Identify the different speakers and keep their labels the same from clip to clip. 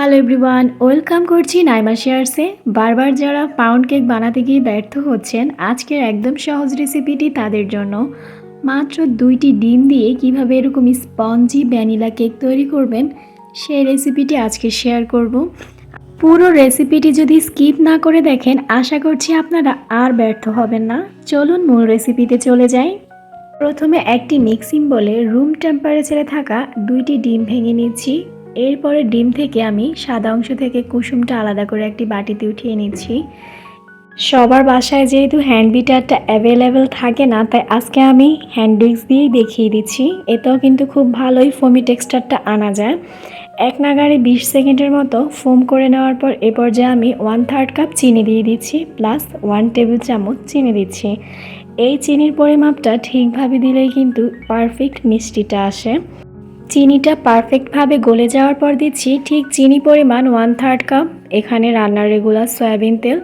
Speaker 1: Hello everyone welcome করছি নাইমা শেয়ারসে। বারবার যারা পাউন্ড কেক বানাতে গিয়ে ব্যর্থ হচ্ছেন, আজকের একদম সহজ রেসিপিটি তাদের জন্য। মাত্র দুইটি ডিম দিয়ে কীভাবে এরকম স্পঞ্জি ভ্যানিলা কেক তৈরি করবেন, সেই রেসিপিটি আজকে শেয়ার করব। পুরো রেসিপিটি যদি স্কিপ না করে দেখেন, আশা করছি আপনারা আর ব্যর্থ হবেন না। চলুন মূল রেসিপিতে চলে যাই। প্রথমে একটি মিক্সিং বলে রুম টেম্পারেচারে থাকা দুইটি ডিম ভেঙে নিচ্ছি। এরপরে ডিম থেকে আমি সাদা অংশ থেকে কুসুমটা আলাদা করে একটি বাটিতে উঠিয়ে নিচ্ছি। সবার বাসায় যেহেতু হ্যান্ড বিটারটা অ্যাভেলেবেল থাকে না, তাই আজকে আমি হ্যান্ড দিয়েই দেখিয়ে দিচ্ছি। এতেও কিন্তু খুব ভালোই ফোমি টেক্সচারটা আনা যায়। এক নাগারে বিশ সেকেন্ডের মতো ফোম করে নেওয়ার পর এ পর্যায়ে আমি ওয়ান থার্ড কাপ চিনি দিয়ে দিচ্ছি প্লাস ওয়ান টেবিল চামচ চিনি দিচ্ছি। এই চিনির পরিমাপটা ঠিকভাবে দিলেই কিন্তু পারফেক্ট মিষ্টিটা আসে। চিনিটা পারফেক্টভাবে গলে যাওয়ার পর দিচ্ছি, ঠিক চিনি পরিমাণ ওয়ান থার্ড কাপ এখানে রান্নার রেগুলার সয়াবিন তেল।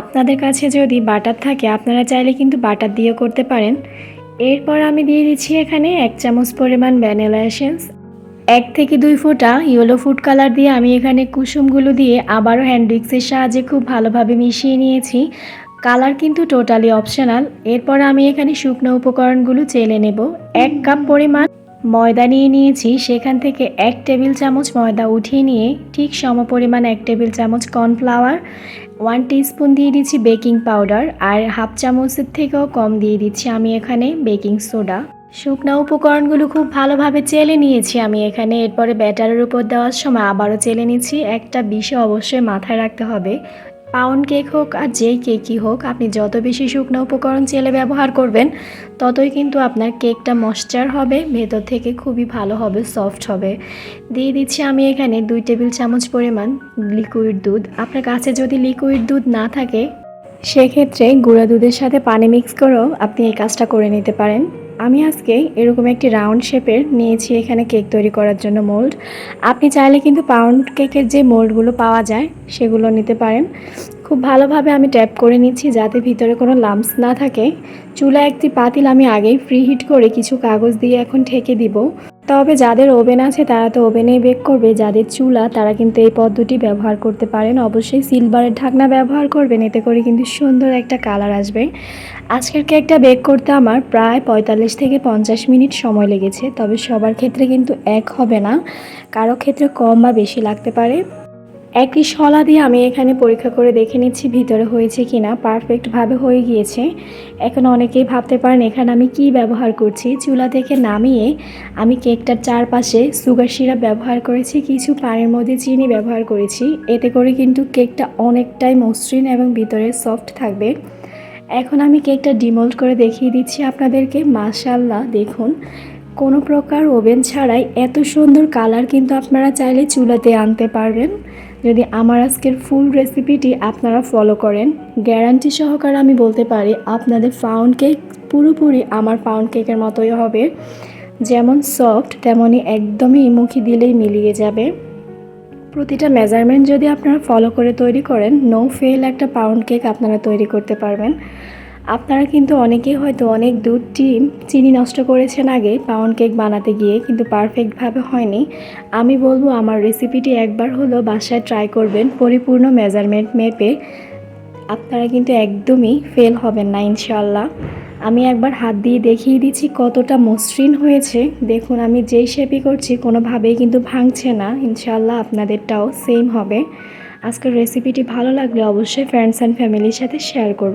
Speaker 1: আপনাদের কাছে যদি বাটার থাকে, আপনারা চাইলে কিন্তু বাটার দিয়েও করতে পারেন। এরপর আমি দিয়ে দিচ্ছি এখানে এক চামচ পরিমাণ ভ্যানিলা এসেন্স এক থেকে দুই ফোঁটা ইয়েলো ফুড কালার দিয়ে আমি এখানে কুসুমগুলো দিয়ে আবারও হ্যান্ড উইক্সের সাহায্যে খুব ভালোভাবে মিশিয়ে নিয়েছি। কালার কিন্তু টোটালি অপশনাল এরপর আমি এখানে শুকনো উপকরণগুলো চেলে নেব। এক কাপ পরিমাণ ময়দা নিয়ে নিয়েছি, সেখান থেকে এক টেবিল চামচ ময়দা উঠিয়ে নিয়ে ঠিক সম পরিমাণ এক টেবিল চামচ কর্নফ্লাওয়ার ওয়ান স্পুন দিয়ে দিচ্ছি বেকিং পাউডার আর হাফ চামচের থেকেও কম দিয়ে দিচ্ছি আমি এখানে বেকিং সোডা। শুকনো উপকরণগুলো খুব ভালোভাবে চেলে নিয়েছি আমি এখানে, এরপরে ব্যাটারের উপর দেওয়ার সময় আবারও চেলে নিচ্ছি, একটা বিষয় অবশ্যই মাথায় রাখতে হবে। পাউন্ড কেক হোক আর যেই কেকই হোক, আপনি যত বেশি শুকনো উপকরণ চেলে ব্যবহার করবেন, ততই কিন্তু আপনার কেকটা ময়শ্চার হবে, ভেতর থেকে খুবই ভালো হবে, সফট হবে। দিয়ে দিচ্ছি আমি এখানে দুই টেবিল চামচ পরিমাণ লিকুইড দুধ। আপনার কাছে যদি লিকুইড দুধ না থাকে, সেক্ষেত্রে গুঁড়া দুধের সাথে পানি মিক্স করেও আপনি এই কাজটা করে নিতে পারেন। আমি আজকে এরকম একটি রাউন্ড শেপের নিয়েছি এখানে কেক তৈরি করার জন্য মোল্ড। আপনি চাইলে কিন্তু পাউন্ড কেকের যে মোল্ডগুলো পাওয়া যায়, সেগুলো নিতে পারেন। খুব ভালোভাবে আমি ট্যাপ করে নিচ্ছি যাতে ভিতরে কোনো লাম্পস না থাকে। চুলা একটি পাতিল আমি আগেই ফ্রি হিট করে কিছু কাগজ দিয়ে এখন ঠেকে দিব। তবে যাদের ওভেন আছে তারা তো ওভেনেই বেক করবে, যাদের চুলা তারা কিন্তু এই পদ্ধতি ব্যবহার করতে পারেন। অবশ্যই সিলভারের ঢাকনা ব্যবহার করবেন, এতে করে কিন্তু সুন্দর একটা কালার আসবে। আজকের কেকটা বেক করতে আমার প্রায় পঁয়তাল্লিশ থেকে পঞ্চাশ মিনিট সময় লেগেছে, তবে সবার ক্ষেত্রে কিন্তু এক হবে না। কারও ক্ষেত্রে কম বা বেশি লাগতে পারে। একটি শলা দিয়ে আমি এখানে পরীক্ষা করে দেখে নিচ্ছি ভিতরে হয়েছে কি না পারফেক্টভাবে হয়ে গিয়েছে। এখন অনেকেই ভাবতে পারেন, এখানে আমি কি ব্যবহার করছি? চুলা থেকে নামিয়ে আমি কেকটার চারপাশে সুগার সিরাপ ব্যবহার করেছি, কিছু পানির মধ্যে চিনি ব্যবহার করেছি। এতে করে কিন্তু কেকটা অনেকটাই মসৃণ এবং ভিতরে সফট থাকবে। এখন আমি কেকটা ডিমোল্ড করে দেখিয়ে দিচ্ছি আপনাদেরকে। মাশাল্লাহ দেখুন। কোনো প্রকার ওভেন ছাড়াই এত সুন্দর কালার কিন্তু আপনারা চাইলে চুলাতে আনতে পারবেন। যদি আমার আজকের ফুল রেসিপিটি আপনারা ফলো করেন গ্যারান্টি সহকারে আমি বলতে পারি আপনাদের পাউন্ড কেক পুরোপুরি আমার পাউন্ড কেকের মতোই হবে। যেমন সফট তেমনই একদমই মুখে দিলেই মিলিয়ে যাবে। প্রতিটা মেজারমেন্ট যদি আপনারা ফলো করে তৈরি করেন নো ফেল একটা পাউন্ড কেক আপনারা তৈরি করতে পারবেন। আপনারা কিন্তু অনেকেই হয়তো অনেক দূর টিম চিনি নষ্ট করেছেন আগে পাউন্ড কেক বানাতে গিয়ে কিন্তু পারফেক্টভাবে হয়নি। আমি বলব আমার রেসিপিটি একবার হলো বাসায় ট্রাই করবেন পরিপূর্ণ মেজারমেন্ট মেপে। আপনারা কিন্তু একদমই ফেল হবেন না ইনশাল্লাহ আমি একবার হাত দিয়ে দেখিয়ে দিচ্ছি কতটা মসৃণ হয়েছে। দেখুন, আমি যেই শেপই করছি কোনোভাবেই কিন্তু ভাঙছে না। ইনশাল্লাহ আপনাদেরটাও সেম হবে। আজকের রেসিপিটি ভালো লাগলে অবশ্যই ফ্রেন্ডস অ্যান্ড ফ্যামিলির সাথে শেয়ার করবেন।